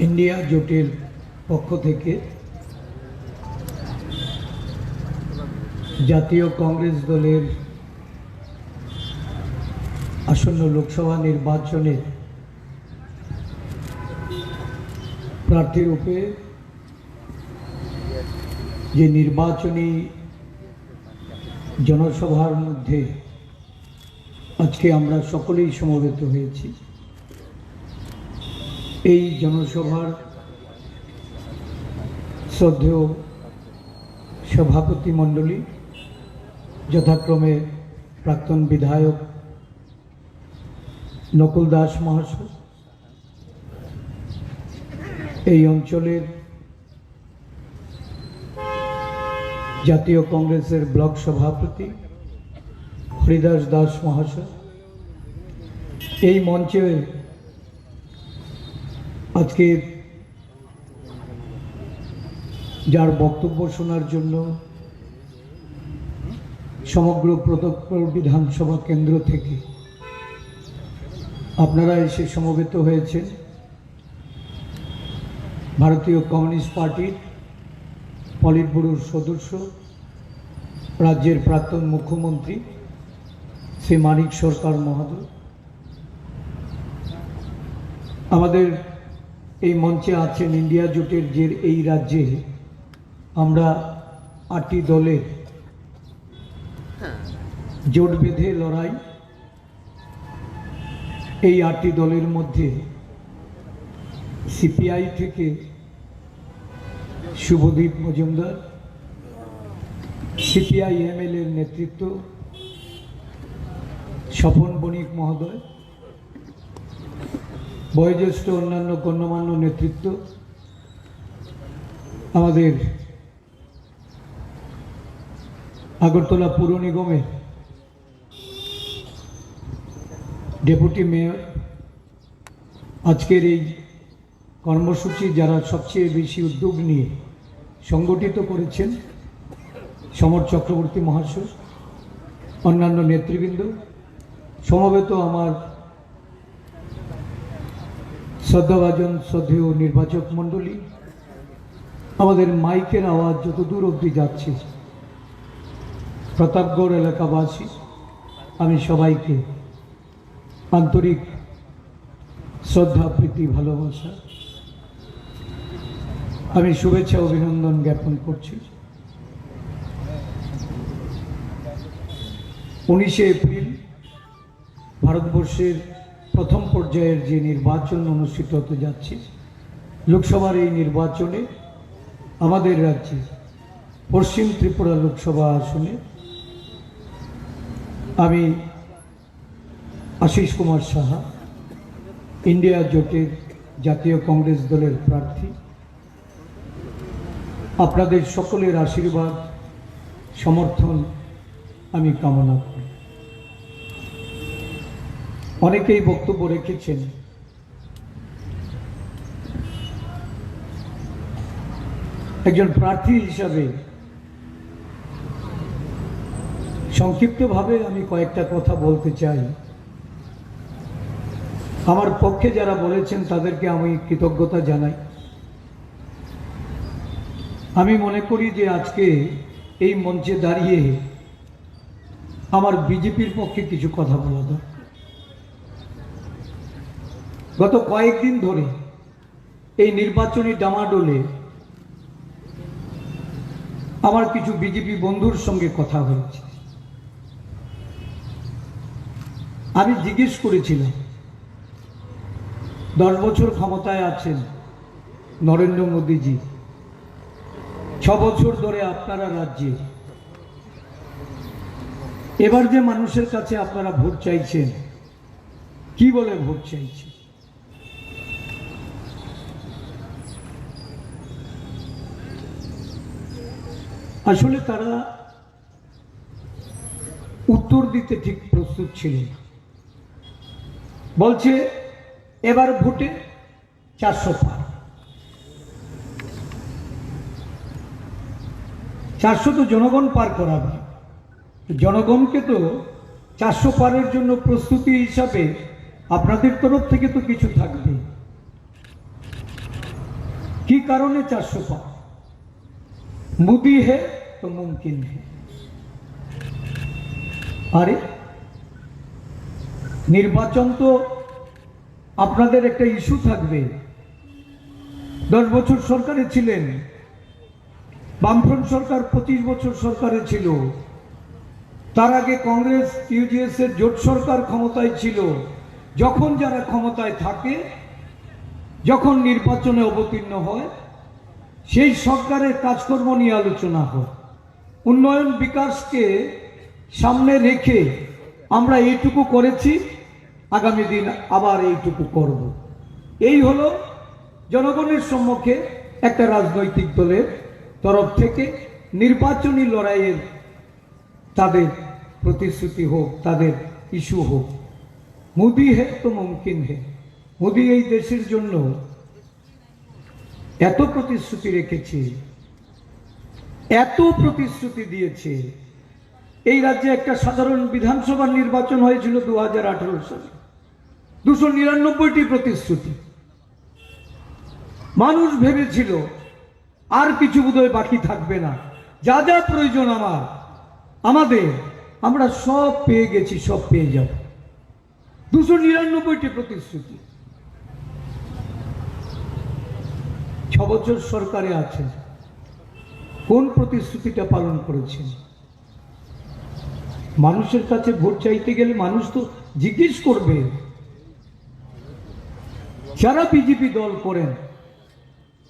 India জোটের পক্ষ থেকে জাতীয় কংগ্রেস দলের আসন্ন লোকসভা নির্বাচনে প্রার্থীরূপে যে নির্বাচনী জনসভার মধ্যে আজকে আমরা সকলেই সমবেত হয়েছি। এই জনসভার শ্রদ্ধেয় সভাপতি মণ্ডলী, যথাক্রমে প্রাক্তন বিধায়ক নকুল দাস মহাশয়, এই অঞ্চলের জাতীয় কংগ্রেসের ব্লক সভাপতি হরিদাস দাস মহাশয়, এই মঞ্চে আজকে যার বক্তব্য শোনার জন্য সমগ্র প্রতাপপুর বিধানসভা কেন্দ্র থেকে আপনারা এসে সমবেত হয়েছেন। ভারতীয় কমিউনিস্ট পার্টির পলিট ব্যুরোর সদস্য, রাজ্যের প্রাক্তন মুখ্যমন্ত্রী শ্রী মানিক সরকার মহোদয়। আমাদের এই মঞ্চে আছেন ইন্ডিয়া জোটের যে এই রাজ্যে আমরা আটটি দলে জোট বেঁধে লড়াই। এই আটটি দলের মধ্যে সিপিআই থেকে শুভদীপ মজুমদার, সিপিআই এমএল এর নেতৃত্ব, স্বপন বণিক মহোদয় বয়োজ্যেষ্ঠ অন্যান্য গণ্যমান্য নেতৃত্ব, আমাদের আগরতলা পুর নিগমের ডেপুটি মেয়র, আজকের এই কর্মসূচি যারা সবচেয়ে বেশি উদ্যোগ নিয়ে সংগঠিত করেছেন, সমর চক্রবর্তী মহাশয়, অন্যান্য নেতৃবৃন্দ, সমবেত আমার শ্রদ্ধাভাজন শ্রদ্ধেয় নির্বাচক মণ্ডলী, আমাদের মাইকের আওয়াজ যত দূর অবধি যাচ্ছে, প্রতাপগড় এলাকাবাসী, আমি সবাইকে আন্তরিক শ্রদ্ধা, প্রীতি, ভালোবাসা, আমি শুভেচ্ছা, অভিনন্দন জ্ঞাপন করছি। উনিশে এপ্রিল ভারতবর্ষের প্রথম পর্যায়ের যে নির্বাচন অনুষ্ঠিত হতে যাচ্ছে, লোকসভার এই নির্বাচনে আমাদের রাজ্যে পশ্চিম ত্রিপুরা লোকসভা আসনে আমি আশিস কুমার সাহা, ইন্ডিয়া জোটের জাতীয় কংগ্রেস দলের প্রার্থী। আপনাদের সকলের আশীর্বাদ, সমর্থন আমি কামনা করি। অনেকেই বক্তব্য রেখেছেন। একজন প্রার্থী হিসাবে সংক্ষিপ্তভাবে আমি কয়েকটা কথা বলতে চাই। আমার পক্ষে যারা বলেছেন তাদেরকে আমি কৃতজ্ঞতা জানাই। আমি মনে করি যে আজকে এই মঞ্চে দাঁড়িয়ে আমার বিজেপির পক্ষে কিছু কথা বলা দরকার। গত কয়েকদিন ধরে এই নির্বাচনী ডামাডোলে আমার কিছু বিজেপি বন্ধুর সঙ্গে কথা হয়েছে। আমি জিজ্ঞেস করেছিলাম, দশ বছর ক্ষমতায় আছেন নরেন্দ্র মোদীজি, ছ বছর ধরে আপনারা রাজ্যে। এবার যে মানুষের কাছে আপনারা ভোট চাইছেন, কি বলে ভোট চাইছেন? আসলে তারা উত্তর দিতে ঠিক প্রস্তুত ছিল না। বলছে, এবার ভোটে চারশো পার। চারশো তো জনগণ পার করাবে। জনগণকে তো চারশো পারের জন্য প্রস্তুতি হিসাবে আপনাদের তরফ থেকে তো কিছু থাকবে। কি কারণে চারশো পার? মুদি হে তো মুমকিন। আরে, নির্বাচন তো আপনাদের একটা ইস্যু থাকবে। দশ বছর সরকারে ছিলেন, বামফ্রন্ট সরকার পঁচিশ বছর সরকারে ছিল। তার আগে কংগ্রেস, ইউজিএস এর জোট সরকার ক্ষমতায় ছিল। যখন যারা ক্ষমতায় থাকে, যখন নির্বাচনে অবতীর্ণ হয়, সেই সরকারের কাজকর্ম নিয়ে আলোচনা হয়। উন্নয়ন বিকাশকে সামনে রেখে আমরা এইটুকু করেছি। আগামী দিন আবার এইটুকু করব। এই হলো জনগণের সম্মুখে একটা রাজনৈতিক দলের তরফ থেকে নির্বাচনী লড়াইয়ের তাদের প্রতিশ্রুতি হোক, তাদের ইস্যু হোক। মোদি হে তো মুমকিন হে। মোদি এই দেশের জন্য এত প্রতিশ্রুতি রেখেছে। এত প্রতিশ্রুতি দিয়েছে। এই রাজ্যে একটা সাধারণ বিধানসভার নির্বাচন হয়েছিল দু হাজার আঠারো সালে। দুশো নিরানব্বইটি প্রতিশ্রুতি। মানুষ ভেবেছিল, আর কিছু বোধহয় বাকি থাকবে না। যা যা প্রয়োজন আমার, আমাদের, আমরা সব পেয়ে গেছি, সব পেয়ে যাব। দুশো নিরানব্বইটি প্রতিশ্রুতি। ছ বছর সরকারে আছেন কোন প্রতিশ্রুতিটা পালন করেছেন? মানুষের কাছে ভোট চাইতে গেলে মানুষ তো জিজ্ঞেস করবে। যারা বিজেপি দল করেন,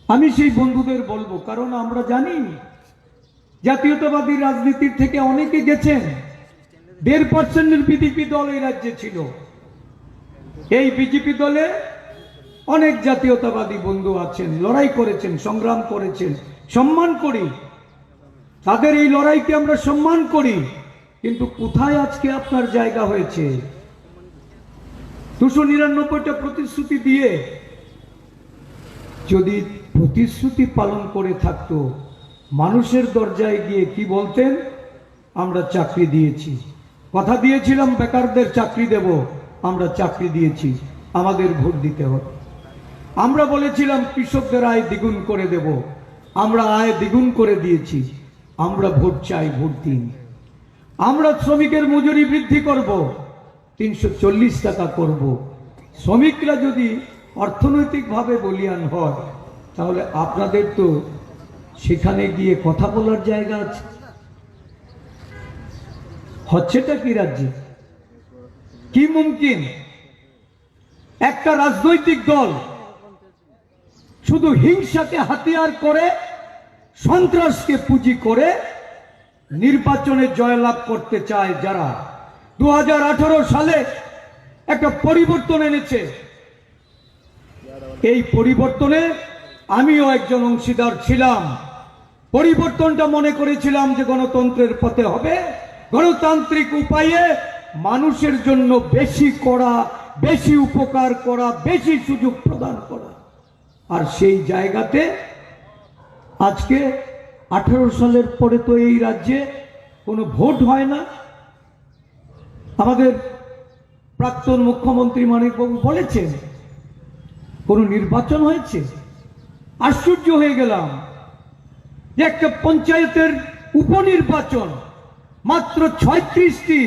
আমি সেই বন্ধুদের বলব, কারণ আমরা জানি জাতীয়তাবাদী রাজনীতির থেকে অনেকে গেছেন। দেড় পার্সেন্টের বিজেপি দল এই রাজ্যে ছিল। এই বিজেপি দলে অনেক জাতীয়তাবাদী বন্ধু আছেন, লড়াই করেছেন, সংগ্রাম করেছেন। সম্মান করি। তাদের এই লড়াইকে আমরা সম্মান করি, কিন্তু কোথায় আজকে আপনার জায়গা হয়েছে? দুশো নিরানব্বইটা প্রতিশ্রুতি দিয়ে যদি প্রতিশ্রুতি পালন করে থাকতো, মানুষের দরজায় গিয়ে কি বলতেন? আমরা চাকরি দিয়েছি। কথা দিয়েছিলাম, বেকারদের চাকরি দেব, আমরা চাকরি দিয়েছি, আমাদের ভোট দিতে হবে। আমরা বলেছিলাম, কৃষকদের আয় দ্বিগুণ করে দেব, আমরা আয় দ্বিগুণ করে দিয়েছি। আমরা ভোট চাই, ভোট দিন। আমরা শ্রমিকের মজুরি বৃদ্ধি করব, তিনশো চল্লিশ টাকা করব। শ্রমিকরা যদি অর্থনৈতিকভাবে বলিয়ান হয়, তাহলে আপনাদের তো সেখানে গিয়ে কথা বলার জায়গা আছে। হচ্ছেটা কি রাজ্যে? কি মুমকিন? একটা রাজনৈতিক দল শুধু হিংসাকে হাতিয়ার করে সন্ত্রাসকে পুঁজি করে নির্বাচনে জয়লাভ করতে চায় যারা। দু সালে একটা পরিবর্তন এনেছে। এই পরিবর্তনে আমিও একজন অংশীদার ছিলাম। পরিবর্তনটা মনে করেছিলাম যে গণতন্ত্রের পথে হবে। গণতান্ত্রিক উপায়ে মানুষের জন্য বেশি করা বেশি উপকার করা, বেশি সুযোগ প্রদান করা। আর সেই জায়গাতে আজকে আঠেরো সালের পরে তো এই রাজ্যে কোনো ভোট হয় না। আমাদের প্রাক্তন মুখ্যমন্ত্রী মানিকবাবু বলেছেন, কোনো নির্বাচন হয়েছে? আশ্চর্য হয়ে গেলাম যে একটা পঞ্চায়েতের উপনির্বাচন মাত্র ছয়ত্রিশটি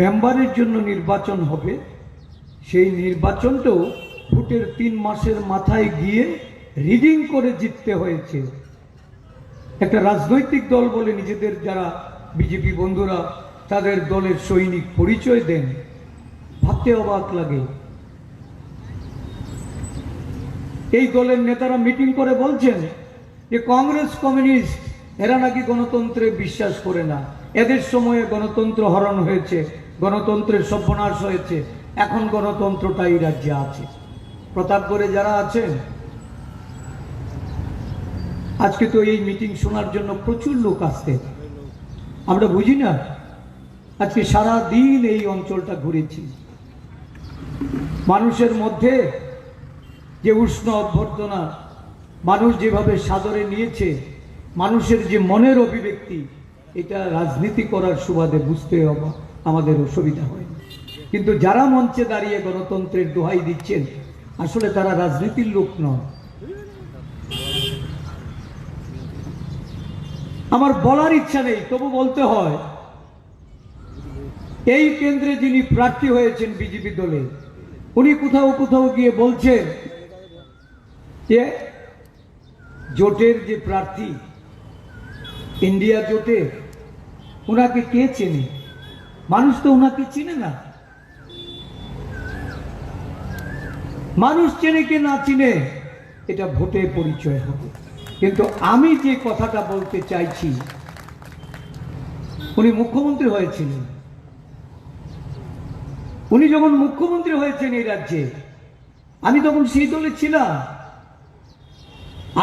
মেম্বারের জন্য নির্বাচন হবে। সেই নির্বাচনটাও ভোটের তিন মাসের মাথায় গিয়ে রিডিং করে জিততে হয়েছে। একটা রাজনৈতিক দল বলে নিজেদের যারা বিজেপি বন্ধুরা তাদের দলের সৈনিক পরিচয় দেন। ভাবতে অবাক লাগে। এই দলের নেতারা মিটিং করে বলছেন যে কংগ্রেস, কমিউনিস্ট, এরা নাকি গণতন্ত্রে বিশ্বাস করে না। এদের সময়ে গণতন্ত্র হরণ হয়েছে, গণতন্ত্রের সর্বনাশ হয়েছে। এখন গণতন্ত্রটা এই রাজ্যে আছে। প্রতাপগড়ে যারা আছেন, আজকে তো এই মিটিং শোনার জন্য প্রচুর লোক আসতে আমরা বুঝি না, আজকে সারা দিন এই অঞ্চলটা ঘুরেছি। মানুষের মধ্যে যে উষ্ণ অভ্যর্থনা, মানুষ যেভাবে সাদরে নিয়েছে, মানুষের যে মনের অভিব্যক্তি, এটা রাজনীতি করার সুবাদে বুঝতে আমাদের অসুবিধা হয়। কিন্তু যারা মঞ্চে দাঁড়িয়ে গণতন্ত্রের দোহাই দিচ্ছেন আসলে তারা রাজনীতির লোক নয় আমার বলার ইচ্ছা নেই, তবু বলতে হয়, এই কেন্দ্রে যিনি প্রার্থী হয়েছেন বিজেপি দলে, উনি কোথাও কোথাও গিয়ে বলছেন যে, জোটের যে প্রার্থী, ইন্ডিয়া জোটে ওনাকে কে চেনে? মানুষ তো ওনাকে চিনে না। মানুষ চেনে কে না চিনে, এটা ভোটে পরিচয় হবে। কিন্তু আমি যে কথাটা বলতে চাইছি, উনি মুখ্যমন্ত্রী হয়েছিলেন। উনি যখন মুখ্যমন্ত্রী হয়েছেন এই রাজ্যে, আমি তখন সেই দলে ছিলাম,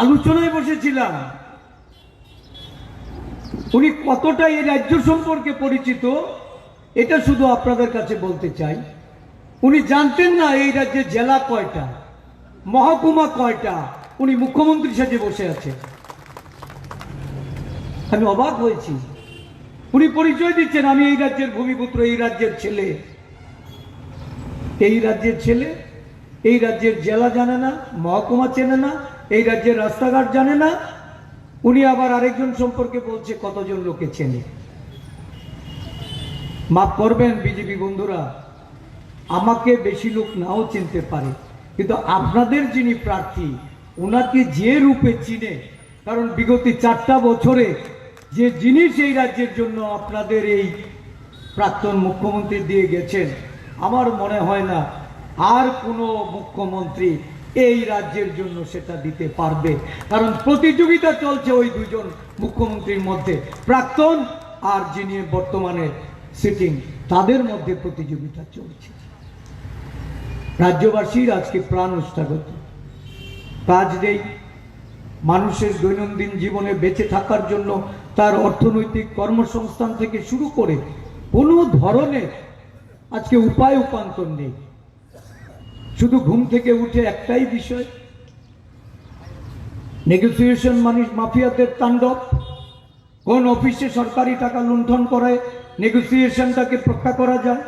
আলোচনায় বসেছিলাম। উনি কতটা এই রাজ্য সম্পর্কে পরিচিত, এটা শুধু আপনাদের কাছে বলতে চাই। উনি জানতেন না এই রাজ্যে জেলা কয়টা, মহকুমা কয়টা, উনি মুখ্যমন্ত্রী সাথে বসে আছেন। আমি অবাক হয়েছি। উনি পরিচয় দিচ্ছেন, আমি এই রাজ্যের ভূমিপুত্র, এই রাজ্যের ছেলে। এই রাজ্যের ছেলে, এই রাজ্যের জেলা জানে না, মহকুমা চেনে না, এই রাজ্যের রাস্তাঘাট জানে না। উনি আবার আরেকজন সম্পর্কে বলছে, কতজন লোকে চেনে। মাফ করবেন, বিজেপি বন্ধুরা আমাকে বেশি লোক নাও চিনতে পারে। কিন্তু আপনাদের যিনি প্রার্থী ওনাকে যে রূপে চিনে, কারণ বিগত চারটা বছরে যে জিনিস এই রাজ্যের জন্য আপনাদের এই প্রাক্তন মুখ্যমন্ত্রী দিয়ে গেছেন, আমার মনে হয় না আর কোনো মুখ্যমন্ত্রী এই রাজ্যের জন্য সেটা দিতে পারবে। কারণ প্রতিযোগিতা চলছে ওই দুজন মুখ্যমন্ত্রীর মধ্যে, প্রাক্তন আর যিনি বর্তমানে সিটিং তাদের মধ্যে প্রতিযোগিতা চলছে। রাজ্যবাসীর আজকে প্রাণ উষ্ঠাগত কাজ নেই মানুষের দৈনন্দিন জীবনে বেঁচে থাকার জন্য তার অর্থনৈতিক কর্মসংস্থান থেকে শুরু করে কোনো ধরনের আজকে উপায় উপান্তর নেই। শুধু ঘুম থেকে উঠে একটাই বিষয় নেগোসিয়েশন মানুষ মাফিয়াদের তাণ্ডব। কোন অফিসে সরকারি টাকা লুণ্ঠন করে নেগোসিয়েশনটাকে রক্ষা করা যায়।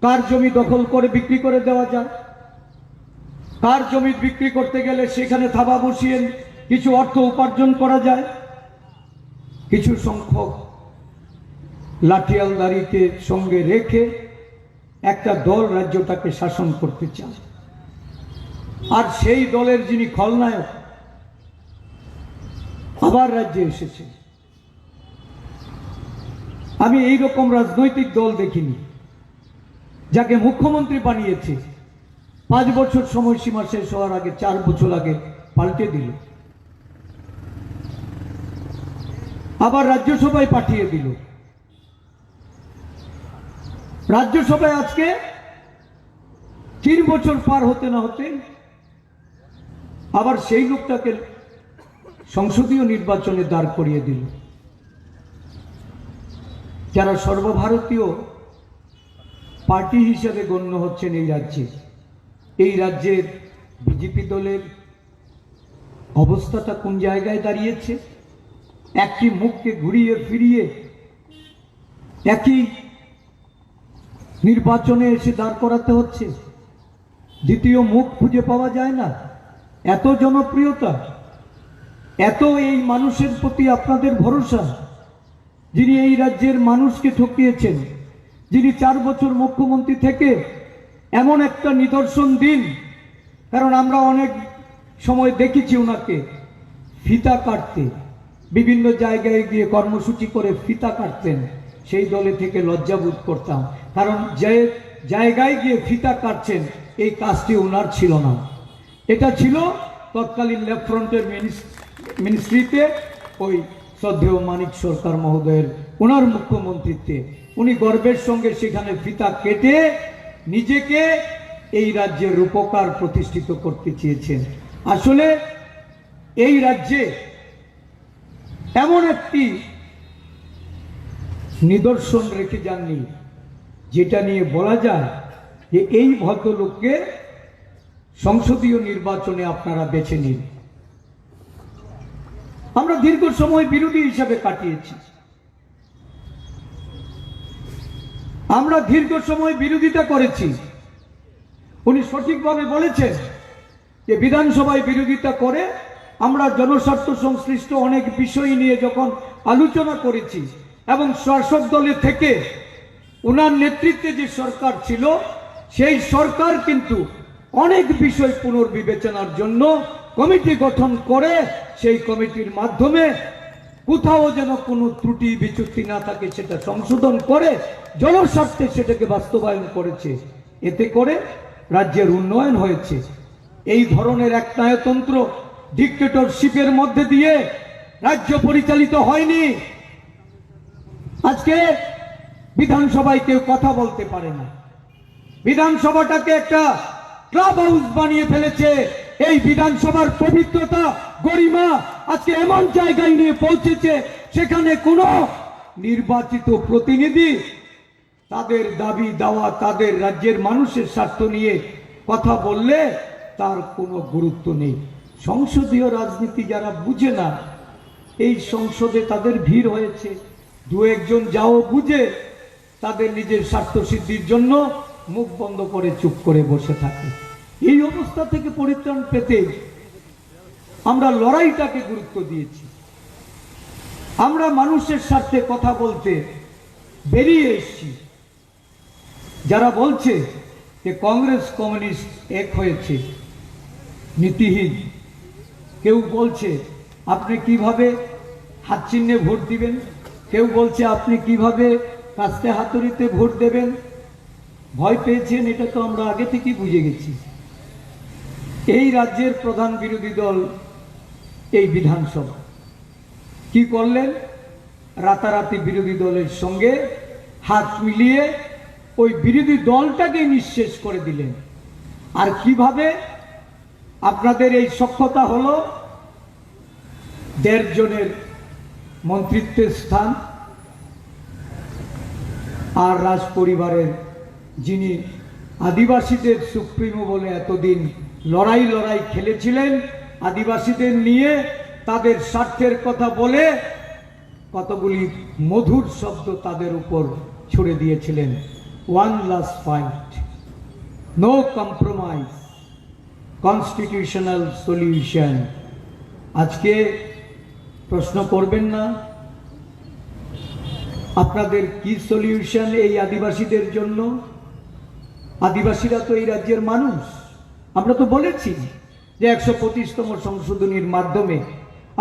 কার জমি দখল করে বিক্রি করে দেওয়া যায়? কার জমি বিক্রি করতে গেলে সেখানে থাবা বসিয়ে কিছু অর্থ উপার্জন করা যায়? কিছু সংখ্যক লাঠিয়ালদারিকে সঙ্গে রেখে একটা দল রাজ্যটাকে শাসন করতে চায়। আর সেই দলের যিনি খলনায়ক, আবার রাজ্যে এসেছে। আমি এই রকম রাজনৈতিক দল দেখিনি। যাকে মুখ্যমন্ত্রী বানিয়েছে, পাঁচ বছর সময়সীমা শেষ হওয়ার আগে, চার বছর আগে পাল্টে দিল। আবার রাজ্যসভায় পাঠিয়ে দিল। রাজ্যসভায় আজকে তিন বছর পার হতে না হতে, আবার সেই লোকটাকে সংসদীয় নির্বাচনে দাঁড় করিয়ে দিল। যারা সর্বভারতীয় পার্টি হিসেবে গণ্য হচ্ছেন এই রাজ্যে। এই রাজ্যের বিজেপি দলের অবস্থাটা কোন জায়গায় দাঁড়িয়েছে? একটি মুখকে ঘুরিয়ে ফিরিয়ে একই নির্বাচনে এসে দাঁড় করাতে হচ্ছে। দ্বিতীয় মুখ খুঁজে পাওয়া যায় না। এত জনপ্রিয়তা, এত এই মানুষের প্রতি আপনাদের ভরসা, যিনি এই রাজ্যের মানুষকে ঠকিয়েছেন। যিনি চার বছর মুখ্যমন্ত্রী থেকে এমন একটা নিদর্শন দিন, কারণ আমরা অনেক সময় দেখেছি ওনাকে ফিতা কাটতে। বিভিন্ন জায়গায় গিয়ে কর্মসূচি করে ফিতা কাটতেন। সেই দলে থেকে লজ্জাবোধ করতাম। কারণ যে জায়গায় গিয়ে ফিতা কাটছেন, এই কাজটি ওনার ছিল না। এটা ছিল তৎকালীন লেফট ফ্রন্টের মিনিস্ট্রিতে ওই শ্রদ্ধেয় মানিক সরকার মহোদয়ের ওনার মুখ্যমন্ত্রীত্বে। উনি গর্বের সঙ্গে সেখানে ফিতা কেটে নিজেকে এই রাজ্যের রূপকার প্রতিষ্ঠিত করতে চেয়েছেন। আসলে এই রাজ্যে এমন একটি নিদর্শন রেখে যাননি, যেটা নিয়ে বলা যায় যে এই ভদ্রলোককে সংসদীয় নির্বাচনে আপনারা বেছে নিন। আমরা দীর্ঘ সময় বিরোধী হিসাবে কাটিয়েছি। আমরা দীর্ঘ সময় বিরোধিতা করেছি। উনি সঠিকভাবে বলেছেন যে বিধানসভায় বিরোধিতা করে আমরা জনস্বার্থ সংশ্লিষ্ট অনেক বিষয় নিয়ে যখন আলোচনা করেছি এবং শাসক দলে থেকে ওনার নেতৃত্বে যে সরকার ছিল, সেই সরকার কিন্তু অনেক বিষয় পুনর্বিবেচনার জন্য কমিটি গঠন করে, সেই কমিটির মাধ্যমে কোথাও যেন কোনো ত্রুটি বিচ্যুতি না থাকে, সেটা সংশোধন করে জনস্বার্থে সেটাকে বাস্তবায়ন করেছে। এতে করে রাজ্যের উন্নয়ন হয়েছে। এই ধরনের একনায়তন্ত্র ডিক্টেটরশিপের মধ্যে দিয়ে রাজ্য পরিচালিত হয়নি। আজকে বিধানসভায় কেউ কথা বলতে পারে না। বিধানসভাটাকে একটা ক্লাব হাউস বানিয়ে ফেলেছে। এই বিধানসভার পবিত্রতা, গরিমা আজকে এমন জায়গায় নিয়ে পৌঁছেছে সেখানে কোনো নির্বাচিত প্রতিনিধি তাদের দাবি দাওয়া তাদের রাজ্যের মানুষের স্বার্থ নিয়ে কথা বললে তার কোনো গুরুত্ব নেই। সংসদীয় রাজনীতি যারা বুঝে না, এই সংসদে তাদের ভিড় হয়েছে। দু একজন যাও বুঝে তাদের নিজের স্বার্থ সিদ্ধির জন্য মুখ বন্ধ করে চুপ করে বসে থাকে। এই অবস্থা থেকে পরিত্রাণ পেতে আমরা লড়াইটাকে গুরুত্ব দিয়েছি। আমরা মানুষের স্বার্থে কথা বলতে বেরিয়ে এসছি। যারা বলছে যে কংগ্রেস কমিউনিস্ট এক হয়েছে, নীতিহীন, কেউ বলছে আপনি কীভাবে হাত চিহ্নে ভোট দিবেন? কেউ বলছে আপনি কীভাবে কাস্তে হাতুড়িতে ভোট দেবেন? ভয় পেয়েছেন, এটা তো আমরা আগে থেকেই বুঝে গেছি। এই রাজ্যের প্রধান বিরোধী দল এই বিধানসভা। কি করলেন? রাতারাতি বিরোধী দলের সঙ্গে হাত মিলিয়ে ওই বিরোধী দলটাকে নিঃশেষ করে দিলেন। আর কীভাবে? আপনাদের এই সক্ষতা হলো দেড় জনের মন্ত্রিত্বের স্থান আর রাজ পরিবারের যিনি আদিবাসীদের সুপ্রিমো বলে এতদিন লড়াই লড়াই খেলেছিলেন, আদিবাসীদের নিয়ে তাদের স্বার্থের কথা বলে কতগুলি মধুর শব্দ তাদের উপর ছুড়ে দিয়েছিলেন। One last fight no compromise constitutional solution আজকে প্রশ্ন করবেন না, আপনাদের কি সলিউশন এই আদিবাসীদের জন্য? আদিবাসীরা তো এই রাজ্যের মানুষ। আমরা তো বলেছি যে একশো পঁচিশতম সংশোধনীর মাধ্যমে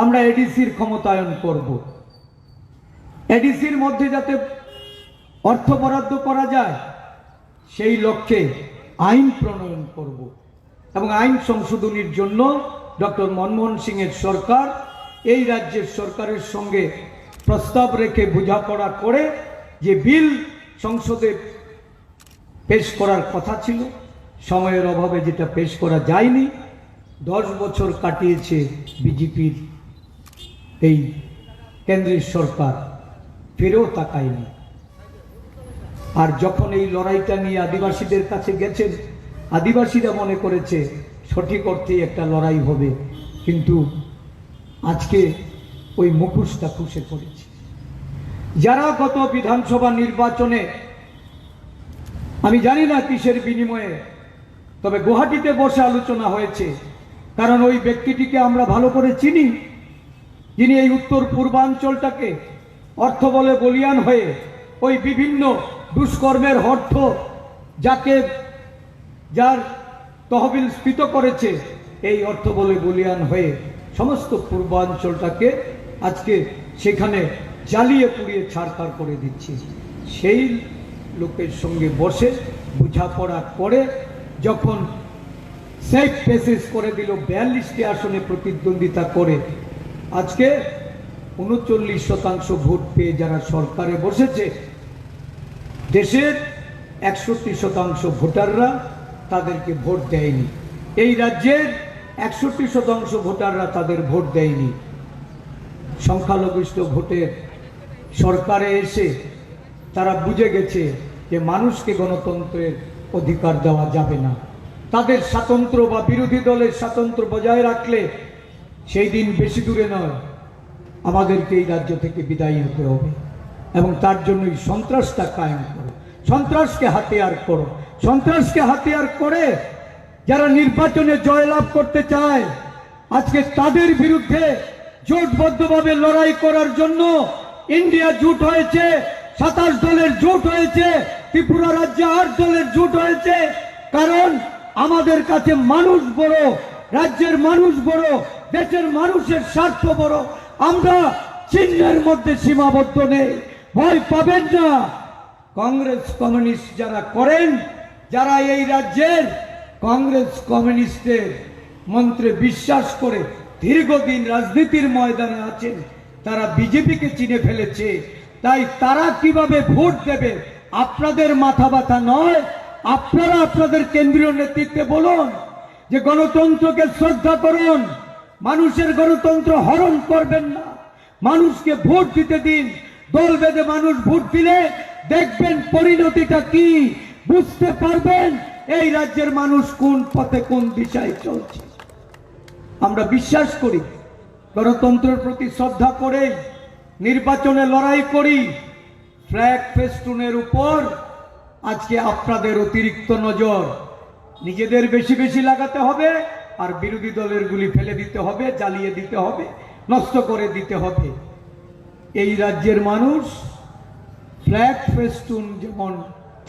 আমরা এডিসির ক্ষমতায়ন করব। এডিসির মধ্যে যাতে অর্থ বরাদ্দ করা যায়, সেই লক্ষ্যে আইন প্রণয়ন করব এবং আইন সংশোধনীর জন্য ডক্টর মনমোহন সিংয়ের সরকার, এই রাজ্যের সরকারের সঙ্গে প্রস্তাব রেখে বোঝাপড়া করে যে বিল সংসদে পেশ করার কথা ছিল। সময়ের অভাবে যেটা পেশ করা যায়নি, দশ বছর কাটিয়েছে বিজেপির এই কেন্দ্রের সরকার, ফেরেও তাকায়নি। আর যখন এই লড়াইটা নিয়ে আদিবাসীদের কাছে গেছেন, আদিবাসীরা মনে করেছে সঠিক অর্থে একটা লড়াই হবে, কিন্তু আজকে ওই মুখোশটা খুশে পড়েছে। যারা গত বিধানসভা নির্বাচনে, আমি জানি না কিসের বিনিময়ে তবে গুয়াহাটিতে বসে আলোচনা হয়েছে। কারণ ওই ব্যক্তিটিকে আমরা ভালো করে চিনি। যিনি এই উত্তর পূর্বাঞ্চলটাকে অর্থ বলে বলিয়ান হয়ে ওই বিভিন্ন দুষ্কর্মের অর্থ যাকে যার তহবিল স্ফীত করেছে, এই অর্থ বলে বলিয়ান হয়ে সমস্ত পূর্বাঞ্চলটাকে আজকে সেখানে জ্বালিয়ে পুড়িয়ে ছাড়খাড় করে দিচ্ছে। সেই লোকের সঙ্গে বসে, বোঝাপড়া করে যখন সেফ পেসেস করে দিল বিয়াল্লিশটি আসনে প্রতিদ্বন্দ্বিতা করে, আজকে উনচল্লিশ শতাংশ ভোট পেয়ে যারা সরকারে বসেছে, দেশের একষট্টি শতাংশ ভোটাররা তাদেরকে ভোট দেয়নি। এই রাজ্যের একষট্টি শতাংশ ভোটাররা তাদের ভোট দেয়নি। সংখ্যালঘিষ্ঠ ভোটের সরকারে এসে তারা বুঝে গেছে যে মানুষকে গণতন্ত্রের অধিকার দেওয়া যাবে না। তাদের স্বাতন্ত্র বা বিরোধী দলের স্বাতন্ত্র বজায় রাখলে সেই দিন বেশি দূরে নয়। আমাদেরকে এই রাজ্য থেকে বিদায়ী হতে হবে এবং তার জন্যই সন্ত্রাসটা কায়েম করো। সন্ত্রাসকে হাতিয়ার করো। সন্ত্রাসকে হাতিয়ার করে যারা নির্বাচনে জয়লাভ করতে চায়, আজকে তাদের বিরুদ্ধে জোটবদ্ধভাবে লড়াই করার জন্য ইন্ডিয়া জুট হয়েছে। সাতাশ দলের জোট হয়েছে, ত্রিপুরা রাজ্যে আট দলের জোট হয়েছে। কারণ আমাদের কাছে মানুষ বড়, রাজ্যের মানুষ বড়, দেশের মানুষের স্বার্থ বড়। আমরা চিহ্নের মধ্যে সীমাবদ্ধ নেই। ভয় পাবেন না। কংগ্রেস কমিউনিস্ট যারা করেন, যারা এই রাজ্যের কংগ্রেস কমিউনিস্টের মন্ত্রে বিশ্বাস করে দীর্ঘদিন রাজনীতির ময়দানে আছেন, তারা বিজেপিকে চিনে ফেলেছে। তাই তারা কীভাবে ভোট দেবে? আপনাদের মাথা ব্যথা নয়? আপনারা আপনাদের কেন্দ্রীয় নেতৃত্বে বলুন যে গণতন্ত্রকে শ্রদ্ধা করুন। মানুষের গণতন্ত্র হরণ করবেন না। মানুষকে ভোট দিতে দিন। দল বেঁধে মানুষ ভোট দিলে দেখবেন পরিণতিটা কি? বুঝতে পারবেন এই রাজ্যের মানুষ কোন পথে কোন দিশায় চলছে। আমরা বিশ্বাস করি, গণতন্ত্রের প্রতি শ্রদ্ধা করে নির্বাচনে লড়াই করি। ফ্ল্যাগ ফেস্টুনের উপর আজকে আপনাদের অতিরিক্ত নজর। নিজেদের বেশি বেশি লাগাতে হবে আর বিরোধী দলের গুলি ফেলে দিতে হবে, জ্বালিয়ে দিতে হবে, নষ্ট করে দিতে হবে। এই রাজ্যের মানুষ ফ্ল্যাগ ফেস্টুন যেমন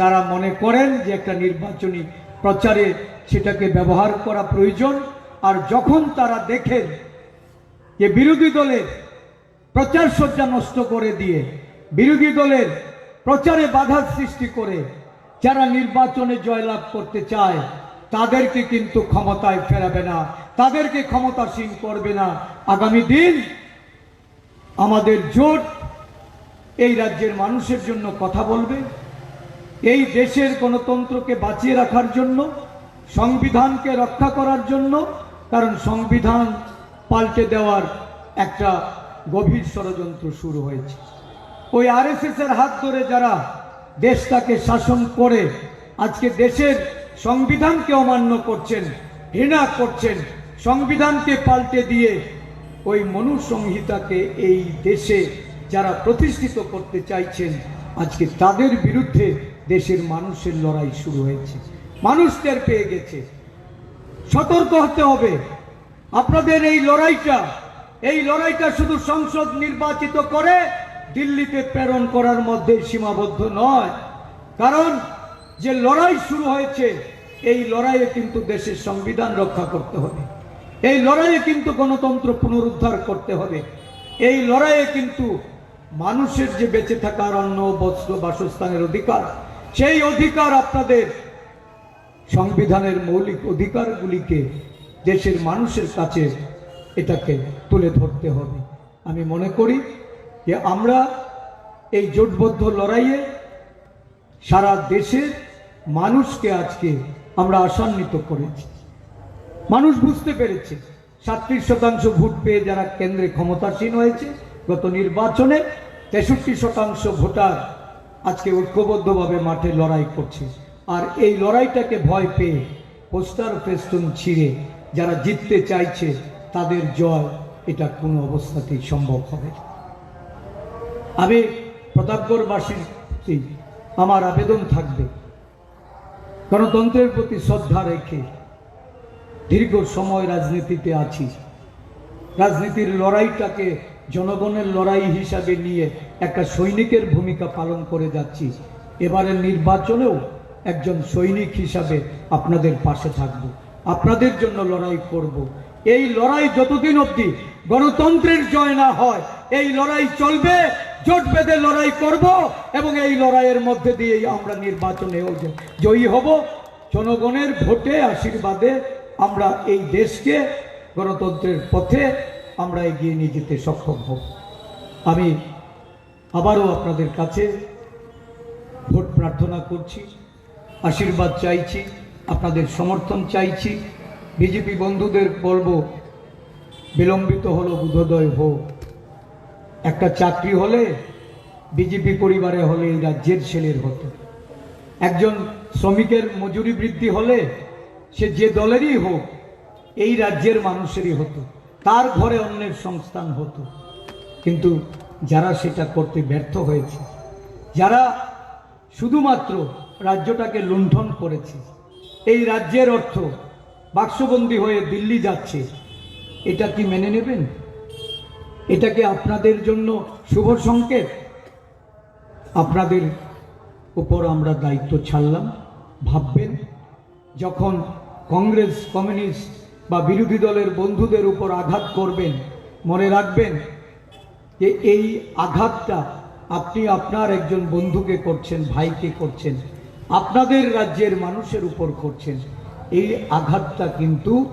তারা মনে করেন যে একটা নির্বাচনী প্রচারে সেটাকে ব্যবহার করা প্রয়োজন, আর যখন তারা দেখেন যে বিরোধী দলের প্রচার সজ্জা নষ্ট করে দিয়ে বিরোধী দলের প্রচারে বাধার সৃষ্টি করে যারা নির্বাচনে জয়লাভ করতে চায়, তাদেরকে কিন্তু ক্ষমতায় ফেরাবে না, তাদেরকে ক্ষমতাসীন করবে না। আগামী দিন আমাদের জোট এই রাজ্যের মানুষের জন্য কথা বলবে, এই দেশের গণতন্ত্রকে বাঁচিয়ে রাখার জন্য, সংবিধানকে রক্ষা করার জন্য, কারণ সংবিধান পাল্টে দেওয়ার একটা গভীর ষড়যন্ত্র শুরু হয়েছে। ওই আরএসএস এর হাত ধরে যারা দেশটাকে শাসন করে, আজকে দেশের সংবিধানকে অমান্য করছেন, ঘৃণা করছেন, সংবিধানকে পাল্টে দিয়ে ওই মনুসংহিতাকে এই দেশে যারা প্রতিষ্ঠিত করতে চাইছেন, আজকে তাদের বিরুদ্ধে দেশের মানুষের লড়াই শুরু হয়েছে। মানুষ টের পেয়ে গেছে। সতর্ক হতে হবে। আপনাদের এই লড়াইটা এই লড়াইটা শুধু সংসদ নির্বাচিত করে দিল্লিতে প্রেরণ করার মধ্যে সীমাবদ্ধ নয়। কারণ যে লড়াই শুরু হয়েছে, এই লড়াইয়ে কিন্তু দেশের সংবিধান রক্ষা করতে হবে। এই লড়াইয়ে কিন্তু গণতন্ত্র পুনরুদ্ধার করতে হবে। এই লড়াইয়ে কিন্তু মানুষের যে বেঁচে থাকার অন্ন, বস্ত্র, বাসস্থানের অধিকার, সেই অধিকার আপনাদের সংবিধানের মৌলিক অধিকারগুলিকে দেশের মানুষের কাছে এটাকে তুলে ধরতে হবে। আমি মনে করি যে আমরা এই জোটবদ্ধ লড়াইয়ে সারা দেশের মানুষকে আজকে আমরা আসান্বিত করেছি। মানুষ বুঝতে পেরেছে, সাতত্রিশ শতাংশ ভোট পেয়ে যারা কেন্দ্রে ক্ষমতাসীন হয়েছে, গত নির্বাচনে তেষট্টি শতাংশ ভোটার আজকে ঐক্যবদ্ধভাবে মাঠে লড়াই করছে। আর এই লড়াইটাকে ভয় পেয়ে পোস্টার ফেস্টুন ছিঁড়ে যারা জিততে চাইছে তাদের জয় এটা কোনো অবস্থাতেই সম্ভব হবে। আমি প্রতাপগড়বাসীর প্রতি আমার আবেদন থাকবে, গণতন্ত্রের প্রতি শ্রদ্ধা রেখে দীর্ঘ সময় রাজনীতিতে আছি। রাজনীতির লড়াইটাকে জনগণের লড়াই হিসাবে নিয়ে একটা সৈনিকের ভূমিকা পালন করে যাচ্ছি। এবারের নির্বাচনেও একজন সৈনিক হিসাবে আপনাদের পাশে থাকব। আপনাদের জন্য লড়াই করব। এই লড়াই যতদিন অবধি গণতন্ত্রের জয় না হয়, এই লড়াই চলবে, জোট বেঁধে লড়াই করব এবং এই লড়াইয়ের মধ্যে দিয়েই আমরা নির্বাচনেও জ- জয়ী হব। জনগণের ভোটে, আশীর্বাদে আমরা এই দেশকে, গণতন্ত্রের পথে আমরা এগিয়ে নিয়ে যেতে সক্ষম হব। আমি আবারও আপনাদের কাছে ভোট প্রার্থনা করছি, আশীর্বাদ চাইছি, আপনাদের সমর্থন চাইছি। বিজেপি বন্ধুদের বলব, বিলম্বিত হলো বুধোদয় হোক একটা চাকরি হলে বিজেপি পরিবারে হলে এই রাজ্যের ছেলের হতো। একজন শ্রমিকের মজুরি বৃদ্ধি হলে সে যে দলেরই হোক, এই রাজ্যের মানুষেরই হতো। তার ঘরে অন্যের সংস্থান হতো। কিন্তু যারা সেটা করতে ব্যর্থ হয়েছে, যারা শুধুমাত্র রাজ্যটাকে লুণ্ঠন করেছে, এই রাজ্যের অর্থ বাক্সবন্দি হয়ে দিল্লি যাচ্ছে। এটা কি মেনে নেবেন? এটা কি আপনাদের জন্য শুভ সংকেত? আপনাদের উপর আমরা দায়িত্ব ছাড়লাম, ভাববেন। যখন কংগ্রেস, কমিউনিস্ট বা বিরোধী দলের বন্ধুদের উপর আঘাত করবেন, মনে রাখবেন যে এই আঘাতটা আপনি আপনার একজন বন্ধুকে করছেন, ভাইকে করছেন, আপনাদের রাজ্যের মানুষের উপর করছেন। এই আঘাতটা কিন্তু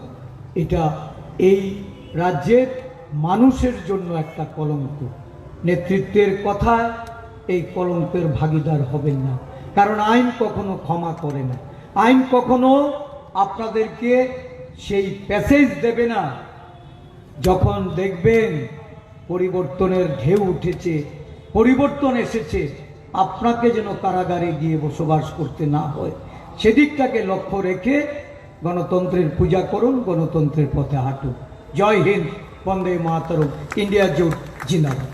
এটা এই রাজ্যের মানুষের জন্য একটা কলঙ্ক। নেতৃত্বের কথা এই কলঙ্কের ভাগিদার হবেন না। কারণ আইন কখনো ক্ষমা করে না। আইন কখনো আপনাদেরকে সেই প্যাসেজ দেবে না। যখন দেখবেন পরিবর্তনের ঢেউ উঠেছে, পরিবর্তন এসেছে, আপনাকে যেন কারাগারে গিয়ে বসবাস করতে না হয়। সেদিকটাকে লক্ষ্য রেখে গণতন্ত্রের পূজা করুন গণতন্ত্রের পথে হাঁটুন। জয় হিন্দ বন্দে মাতরম ইন্ডিয়া জোট জিন্দাবাদ।